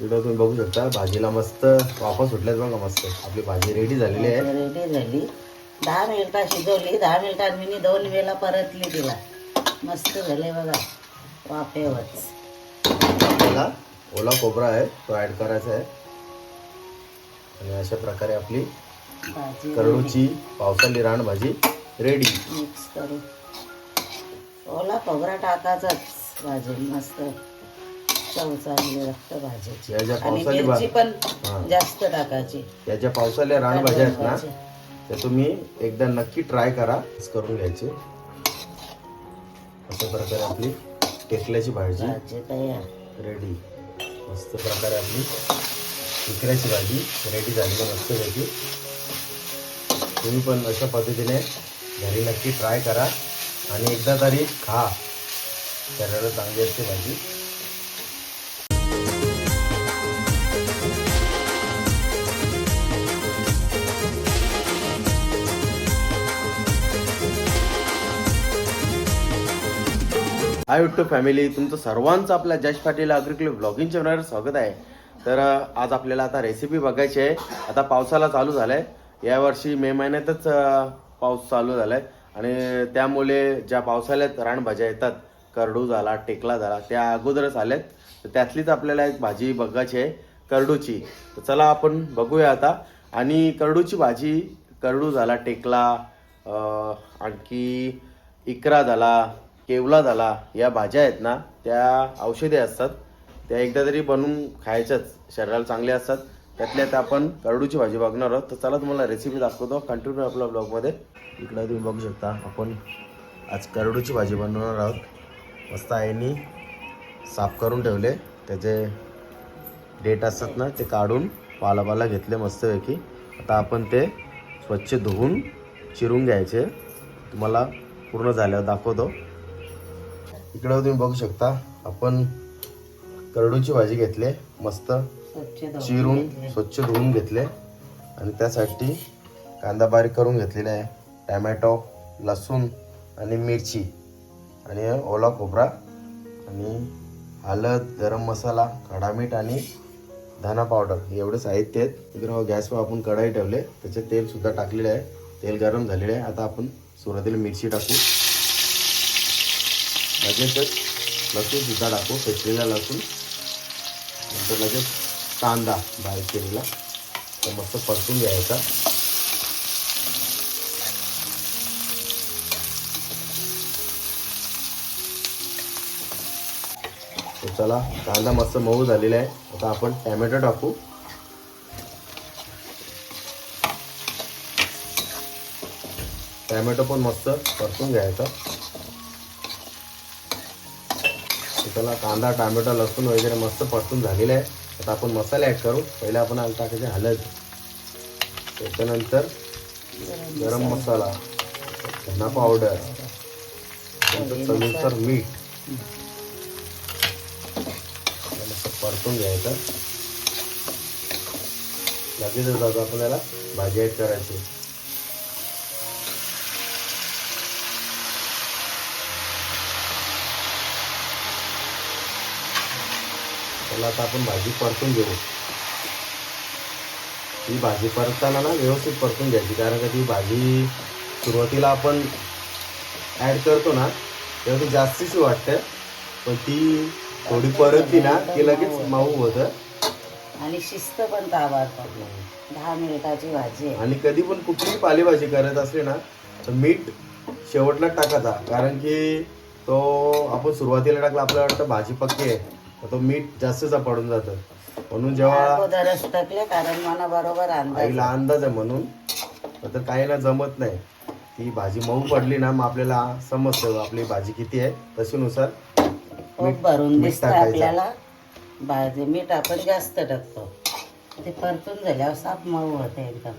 इकडं तुम्ही बघू शकता. भाजीला मस्त वापस सुटल्यात बघा मस्त. आपली भाजी रेडी झालेली आहे. रेडी झाली. दहा मिनिटं शिजवली. दहा मिनिटात मी दोन वेळा परतली तिला. मस्त झाले बघा वाफेवरच. आपल्याला ओला खोबरा आहे तो ऍड करायचा आहे. आणि अशा प्रकारे आपली भाजी करडूची पावसाळी रान भाजी रेडी मिक्स करू. ओला खोबरा टाकायचाच भाजी मस्त. लागतं भाजीची या ज्या आणि पावसाळी मिरची पण हा. जास्त टाकायची. या ज्या पावसाळ्या रान भाज्या आहेत ना. त्या तुम्ही एकदा नक्की ट्राय करा करून घ्यायचे. अशा प्रकारे आपली टेकल्याची भाजी भाजी तयार. रेडी मस्त प्रकारे आपली टिकऱ्याची भाजी रेडी झाली. आहे मस्तपैकी तुम्ही पण अशा पद्धतीने घरी नक्की ट्राय करा आणि एकदा तरी खा. शरीराला चांगली असते भाजी. Hi YouTube family. तुमचं सर्वांचं आपल्या जश पाटील अग्रिकल ब्लॉगिंग चॅनलवर स्वागत आहे. तर आज आपल्याला आता रेसिपी बघायची आहे. आता पावसाला चालू झालाय. यावर्षी मे महिन्यातच पाऊस चालू झालाय. आणि त्यामुळे ज्या पावसाळ्यात रानभाज्या येतात करडू झाला टेकला झाला त्या अगोदरच आल्यात. तर त्यातलीच आपल्याला एक भाजी बघायची आहे करडूची. तर चला आपण बघूया आता. आणि करडूची भाजी करडू झाला टेकला आणखी इकरा झाला केवला झाला या भाज्या आहेत ना त्या औषधे असतात. त्या एकदा तरी बनवून खायच्याच शरीराला चांगल्या असतात. त्यातल्या त्या आपण करडूची भाजी बघणार आहोत. तर चला तुम्हाला रेसिपी दाखवतो. कंटिन्यू आपल्या ब्लॉगमध्ये इकडं तुम्ही बघू शकता आपण आज करडूची भाजी बनवणार आहोत. मस्त आईनी साफ करून ठेवले. त्याचे डेट असतात ना ते काढून पालापाला घेतले मस्तपैकी. आता आपण ते स्वच्छ धुवून चिरून घ्यायचे. तुम्हाला पूर्ण झाल्यावर दाखवतो. इकडं तुम्ही बघू शकता आपण करडूची भाजी घेतले मस्त चिरून. स्वच्छ धुवून घेतले आणि त्यासाठी कांदा बारीक करून घेतलेला आहे टॅमॅटो लसूण आणि मिरची आणि ओला खोबरा आणि हळद गरम मसाला खडा मीठ आणि धना पावडर. एवढे साहित्य आहेत इकडे गॅसवर आपण कढाई ठेवले. त्याचे तेल सुद्धा टाकलेले आहे. तेल गरम झालेले आहे. आता आपण सुरुवातीला मिरची टाकू. लगेचच लसूणसुद्धा टाकू फेटलेला लसूण. नंतर लगेच कांदा बारीक केलेला. तर मस्त परतून घ्यायचा. तर चला कांदा मस्त मऊ झालेला आहे. आता आपण टॅमॅटो टाकू. टॅमॅटो पण मस्त परतून घ्यायचा तर त्याला कांदा टॅमॅटो लसूण वगैरे मस्त परतून झालेलं आहे. आता आपण मसाले ॲड करू. पहिले आपण आलं टाकायचे हळद. त्याच्यानंतर गरम मसाला धना पावडर त्यानंतर चवीनुसार मीठ. मस्त परतून घ्यायचं. लगेचच आता आपल्याला. भाजी ॲड करायची. त्याला आता आपण भाजी परतून घेऊ. ही भाजी परतताना ना व्यवस्थित परतून घ्यायची कारण का ती भाजी सुरुवातीला आपण ॲड करतो ना तेव्हा ती जास्तीच वाटते पण ती थोडी परतली ना की लगेच माऊ होतं. आणि शिस्त पण ताबाडतो दहा मिनिटाची भाजी आणि कधी पण कुठलीही पालेभाजी करत असली ना तर मीठ शेवटला टाकायचा कारण की तो आपण सुरुवातीला टाकला आपल्याला वाटतं भाजी पक्की आहे. तो मीठ जास्तच पडून जातं. म्हणून जेव्हा अगोदरच टाकले कारण मला बरोबर अंदाज आईला अंदाज आहे म्हणून. तर काहीला जमत नाही. ती भाजी मऊ पडली ना मग आपल्याला समजतं आपली भाजी किती आहे. तशीनुसार खूप भरून मीठ दिसतं टाकायचं. आपल्याला. भाजी मीठ आपण जास्त टाकतो. ते परतून झाल्यावर साप मऊ होते एकदम.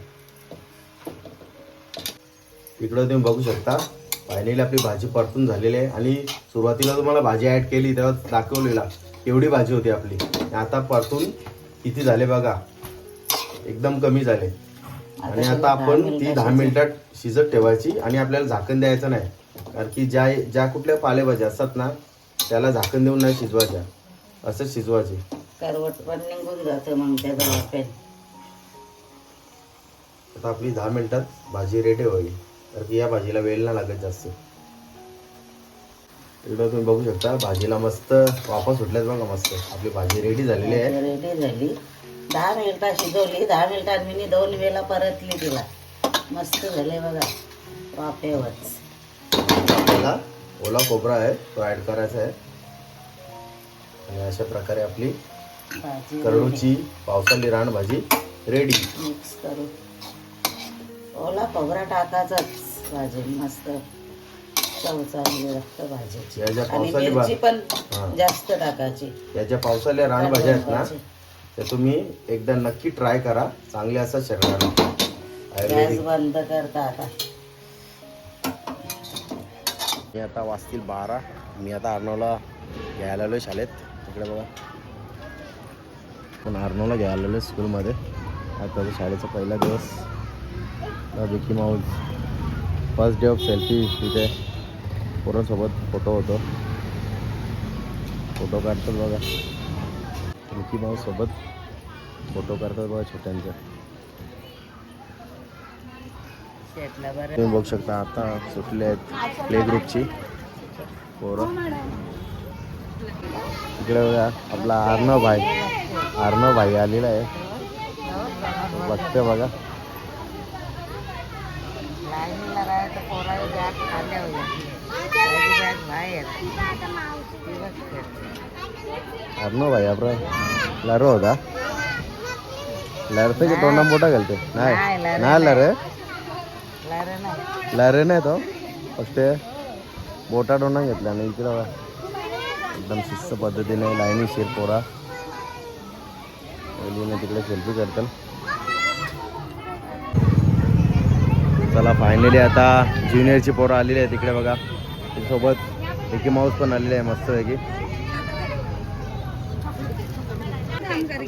इकडं तुम्ही बघू शकता फायनली आपली भाजी परतून झालेली आहे. आणि सुरुवातीला तुम्हाला भाजी ॲड केली तेव्हा दाखवलेला. एवढी भाजी होती आपली. आता परतून किती झाले बघा? एकदम कमी झाले. आणि आता आपण ती दहा मिनिटात शिजत ठेवायची आणि आपल्याला झाकण द्यायचं नाही. कारण की ज्या ज्या कुठल्या पालेभाज्या असतात ना त्याला झाकण देऊन नाही शिजवायच्या. असं शिजवायचे. करवट पण निघून जातं मग त्याचा वापेन आता आपली दहा मिनिटात भाजी रेडी होईल. तर की या भाजीला वेळ नाही लागत जास्त. इकडं तुम्ही बघू शकता. भाजीला मस्त वापस सुटल्यात बघा मस्त. आपली भाजी रेडी झालेली आहे. रेडी झाली. दहा मिनिटं शिजवली. दहा मिनिटात मी दोन वेळा परतली तिला. मस्त झाले बघा वाफेवरच. आपल्याला ओला खोबरा आहे तो ऍड करायचा आहे. आणि अशा प्रकारे आपली भाजी करडूची पावसाली रान भाजी रेडी मिक्स करू. ओला खोबरा टाकायचाच भाजी मस्त. चव चांगली लागतं भाजीची या ज्या आणि पावसाली भा मिरची पण हा. जास्त टाकायची. या ज्या पावसाल्या रान भाज्या आहेत ना. त्या तुम्ही एकदा नक्की ट्राय करा. चांगली असं शरीराला गॅस आयुर्वेदिक. बंद करता आता. मी आता वाजतील बारा. मी आता अर्नवला घ्यायला आलो शाळेत. तिकडे बघा. पण अर्नवला घ्यायला आलो स्कूलमध्ये. त्याचा शाळेचा पहिला दिवस. Vicky Mouse first day of selfie तिथे पोरांसोबत फोटो होतो. फोटो काढतात बघा. विकी भाऊसोबत सोबत फोटो काढतात बघा छोट्यांच्या तुम्ही बघू शकता आता सुटले आहेत प्ले ग्रुपची पोरं. इकडे बघा आपला अर्णव भाई. अर्णव भाई आलेला आहे. बघते बघा. लाईनीला अर्णव भाई आपला लरो होता लरते की तोंडा मोठा घालते नाही नाही, लरे लरे नाही तो फक्त बोटा डोंडा घेतला आणि इकडे एकदम शिस्त पद्धतीने लाईनी शेर पोरा तिकडे सेल्फी करतात चला फायनली आता ज्युनियरची पोरं आलेली आहे तिकडे बघा सोबत एकी माऊस पण आलेली आहे मस्त पैकी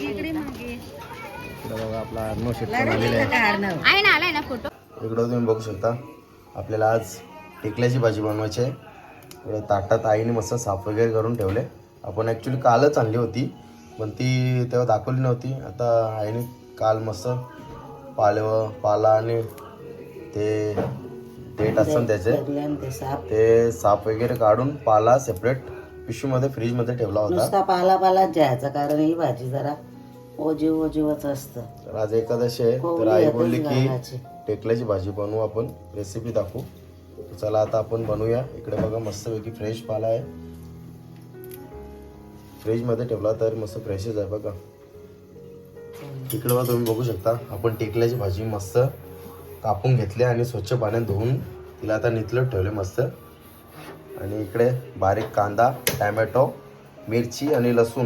इकडे बघा आपला अर्णव शेट पण आलेला आहे. आहे ना आलाय ना फोटो इकडं तुम्ही बघू शकता आपल्याला आज टिकल्याची भाजी बनवायची आहे. इकडं ताटात आईने मस्त साफ वगैरे करून ठेवले. आपण ॲक्च्युली कालच आणली होती पण ती तेव्हा दाखवली नव्हती. आता आईने काल मस्त पालव पाला आणि ते डेट असतात त्याचे ते साप. वगैरे काढून पाला सेपरेट पिशवीमध्ये फ्रीजमध्ये ठेवला होता. नुसता पाला पालाच घ्यायचा कारण ही भाजी जरा ओजीव ओजीवच असतं. तर आज एकादशी आहे तर आई बोलली की. टेकल्याची भाजी बनवू आपण रेसिपी दाखवू. चला आता आपण बनवूया. इकडे बघा मस्तपैकी फ्रेश पाला आहे. फ्रीजमध्ये ठेवला तर मस्त फ्रेशच आहे बघा. इकडे बघा तुम्ही बघू शकता आपण टेकल्याची भाजी मस्त कापून घेतले आणि स्वच्छ पाण्यात धुवून तिला आता नितलत ठेवले मस्त. आणि इकडे बारीक कांदा टॅमॅटो मिरची आणि लसूण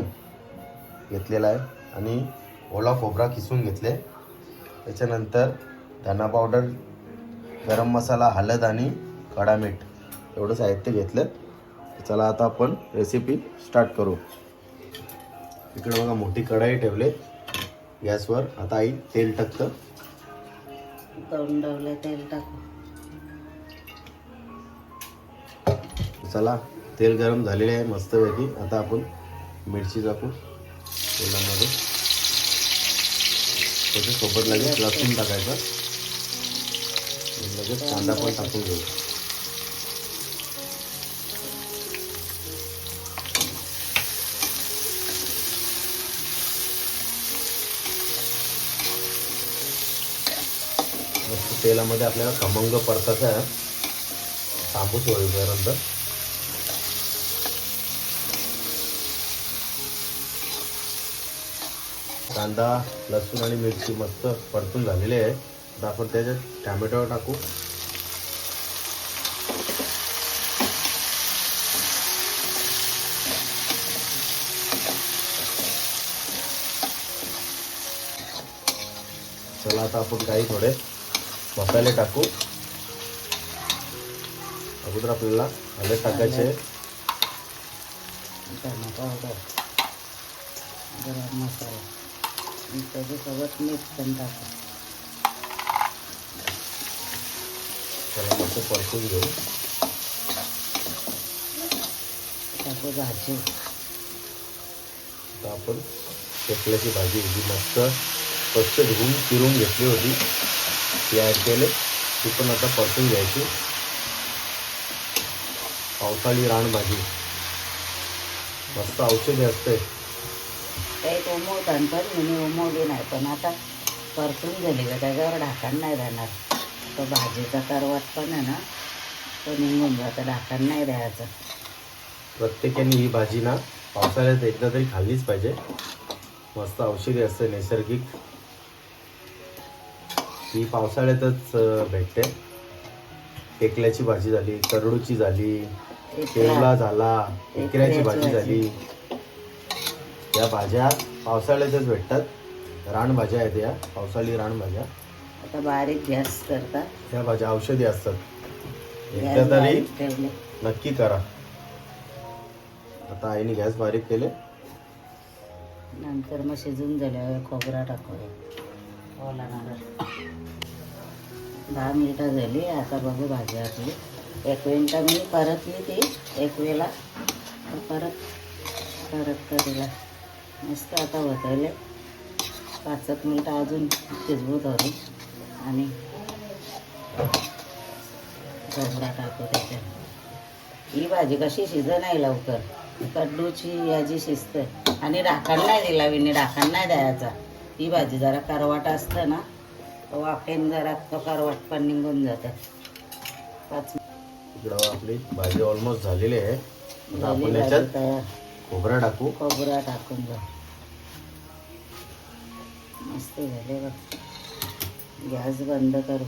घेतलेला आहे. आणि ओला खोबरा किसून घेतले. त्याच्यानंतर धना पावडर गरम मसाला हळद आणि कडा मीठ एवढं साहित्य घेतलं. चला आता आपण रेसिपी स्टार्ट करू. इकडे बघा मोठी कढाई ठेवले. गॅसवर आता आई तेल टाकतं. तोंडवले तेल टाकू. चला तेल गरम झालेले आहे मस्तपैकी. आता आपण मिरची टाकू तेलामध्ये. त्याच्यासोबत लगेच लसूण टाकायचं. लगेच कांदा पण टाकून घेऊ. तेलामध्ये आपल्याला खमंग परतायचा आहे. तांबूस होईपर्यंत कांदा लसूण आणि मिरची मस्त परतून झालेली आहे. आता आपण त्याच्यात टॅमॅटो टाकू. चला आता आपण काही थोडे मसाले टाकू अगोदर आपल्याला हळद टाकायचे. गरम मसाला. आणि त्याच्यासोबत मीठ पण टाकू. त्याला मस्त परतून घेऊ. टाकू भाजी. आता आपण टेकल्याची भाजी. जी मस्त स्वच्छ धुवून चिरून घेतली होती. ती ॲड केले. ती पण आता परतून घ्यायची. पावसाळी रानभाजी. मस्त औषधी असते. काही उमवतात पण मी उमवली नाही. पण आता परतून का? त्याच्यावर ढाकण नाही राहणार तो भाजीचा करवट पण आहे ना तो निघून जातं. ढाकण नाही द्यायचं. प्रत्येकाने ही भाजी ना पावसाळ्यात एकदा तरी खाल्लीच पाहिजे. मस्त औषधी असते नैसर्गिक. ही पावसाळ्यातच भेटते. टेकल्याची भाजी झाली करडूची झाली शेवला झाला इकऱ्याची भाजी झाली. या भाज्या पावसाळ्यातच भेटतात. रानभाज्या आहेत या पावसाळी रानभाज्या आता बारीक गॅस करता. त्या भाज्या औषधी असतात. एकदा तरी नक्की करा. आता आईने गॅस बारीक केले. नंतर मग शिजून झाल्यावर खोबरा टाकूया. दहा मिनिटं झाली आता बघू भाजी आपली. एक मिनटं मी परतली ती एक वेळा परत परत करीला मस्त आता होतले पाच एक मिनटं अजून शिजवू धरू. आणि खोबरा टाकू त्याच्यात. ही भाजी कशी शिज नाही लवकर. कड्डूची याची शिजते. आणि राखण नाही दिला विनी राखण नाही द्यायचा. ही भाजी जरा करवाट असतं ना तो वाफेन जरा तो करवाट पण निघून जातं. पाच इकडं आपली भाजी ऑलमोस्ट झालेली आहे. आता झाली आपण भाजी याच्यात तयार. खोबरा टाकू. खोबरा टाकून जा. मस्त झाले बघ. गॅस बंद करू.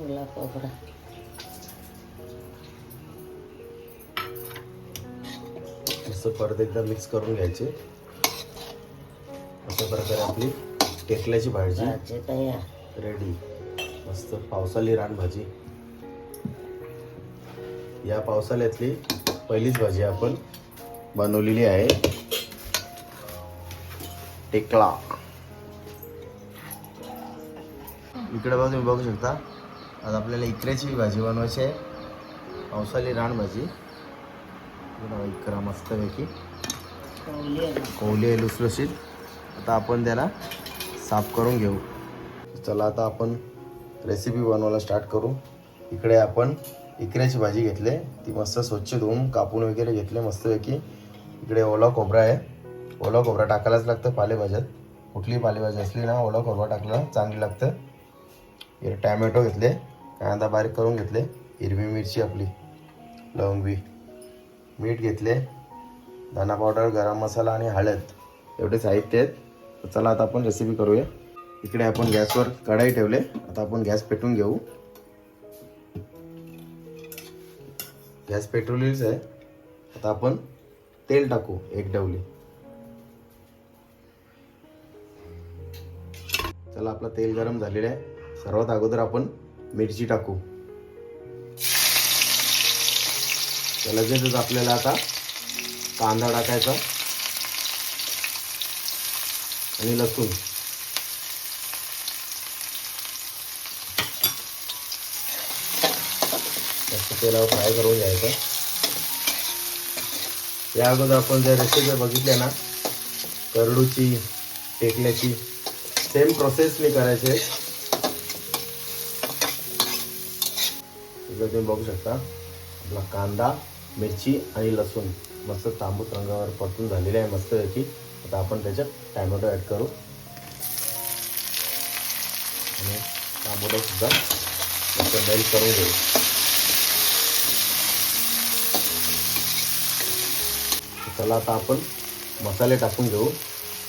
ओला खोबरा. मस्त परत एकदा मिक्स करून घ्यायचे. अशा प्रकारे आपली टेकल्याची भाजी. रेडी मस्त पावसाळी रानभाजी या पावसाळ्यातली पहिलीच भाजी आपण बनवलेली आहे. टेकला. इकडे बघा तुम्ही बघू शकता. आज आपल्याला इकऱ्याची भाजी बनवायची आहे. पावसाळी रानभाजी इकरा मस्तपैकी. कोवली आहे लुसलुशीत. आता आपण त्याला साफ करून घेऊ. चला आता आपण रेसिपी बनवायला स्टार्ट करू. इकडे आपण इकऱ्याची भाजी घेतली. ती मस्त स्वच्छ धुवून कापून वगैरे घेतले मस्तपैकी. इकडे ओला खोबरा आहे. ओला खोबरा टाकायलाच लागतं पालेभाज्यात. कुठलीही पालेभाजी असली ना ओला खोबरा टाकलं चांगली लागतं. इकडे टॅमॅटो घेतले कांदा बारीक करून घेतले हिरवी मिरची आपली लवंगवी मीठ घेतले धना पावडर गरम मसाला आणि हळद. एवढे साहित्य आहेत तर चला आता आपण रेसिपी करूया. इकडे आपण गॅसवर कढाई ठेवले. आता आपण गॅस पेटवून घेऊ. गॅस पेटवलेलीच आहे. आता आपण तेल टाकू एक डवली. चला आपलं तेल गरम झालेलं आहे. सर्वात अगोदर आपण मिरची टाकू. त्या लगेचच आपल्याला आता कांदा टाकायचा. आणि लसूण. तेलावर फ्राय करून घ्यायचं. या अगोदर आपण जर रेसिपी बघितल्या ना करडूची टेकल्याची सेम प्रोसेसने करायचे. इकडे तुम्ही बघू शकता आपला कांदा मिरची आणि लसूण. मस्त तांबूस रंगावर परतून झालेली आहे मस्त याची. आता आपण त्याच्यात टॅमॅटो ॲड करू. आणि टॅमॅटो त्याचं मेल्ट करून घेऊ चला आता आपण मसाले टाकून घेऊ.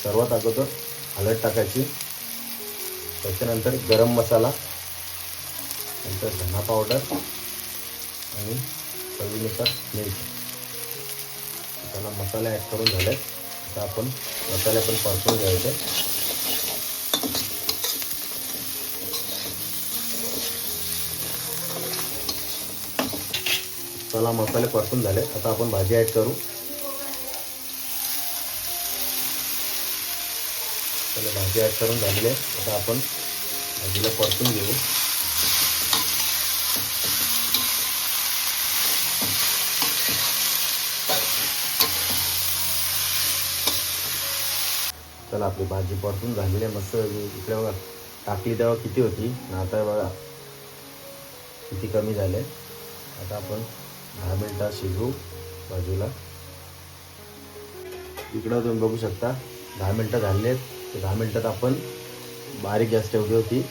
सर्वात अगोदर हळद टाकायची. त्याच्यानंतर गरम मसाला नंतर धना पावडर आणि चवीनुसार मीठ. त्याला मसाले ॲड करून झाले तर आपण मसाले पण परतून घ्यायचे. चला मसाले परतून झाले. आता आपण भाजी ॲड करू. चला भाजी ॲड करून झालेली आहे. आता आपण भाजीला परतून घेऊ. चला आपली भाजी परतून झालेली आहे. मस्त इकडे बघा टाकली तेव्हा किती होती? आता बघा किती कमी झाले. आता आपण दहा मिनटात शिजवू बाजूला. इकडं तुम्ही बघू शकता दहा मिनटं झाले आहेत. दहा मिनटात आपण बारीक गॅस ठेवली होती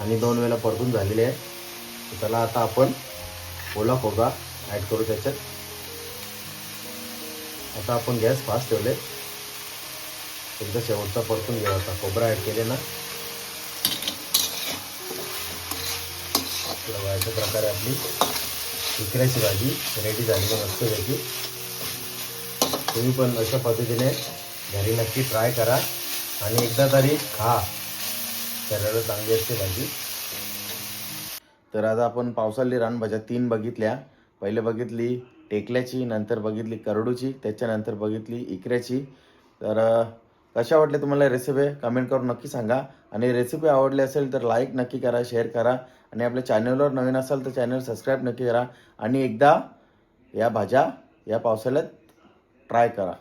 आणि दोन वेळेला परतून झालेली आहे. त्याला आता आपण ओला खोबरा ॲड करू त्याच्यात. आता आपण गॅस फास्ट ठेवले एकदा शेवटचा परतून घ्यायचा होता खोबरा ॲड केले ना. अशा प्रकारे आपली इकऱ्याची भाजी रेडी झाली आहे मस्त त्याची तुम्ही पण अशा पद्धतीने घरी नक्की ट्राय करा आणि एकदा तरी खा. शरीराला चांगली असते भाजी. तर आता आपण पावसाळी रानभाज्या तीन बघितल्या. पहिले बघितली टेकल्याची नंतर बघितली करडूची त्याच्यानंतर बघितली इकऱ्याची. तर कशा वाटल्या तुम्हाला रेसिपी कमेंट करून नक्की सांगा. आणि रेसिपी आवडली असेल तर लाईक नक्की करा शेअर करा. आणि आपल्या चॅनलवर नवीन असाल तर चॅनल सबस्क्राईब नक्की करा. आणि एकदा या भाज्या या पावसाळ्यात ट्राय करा.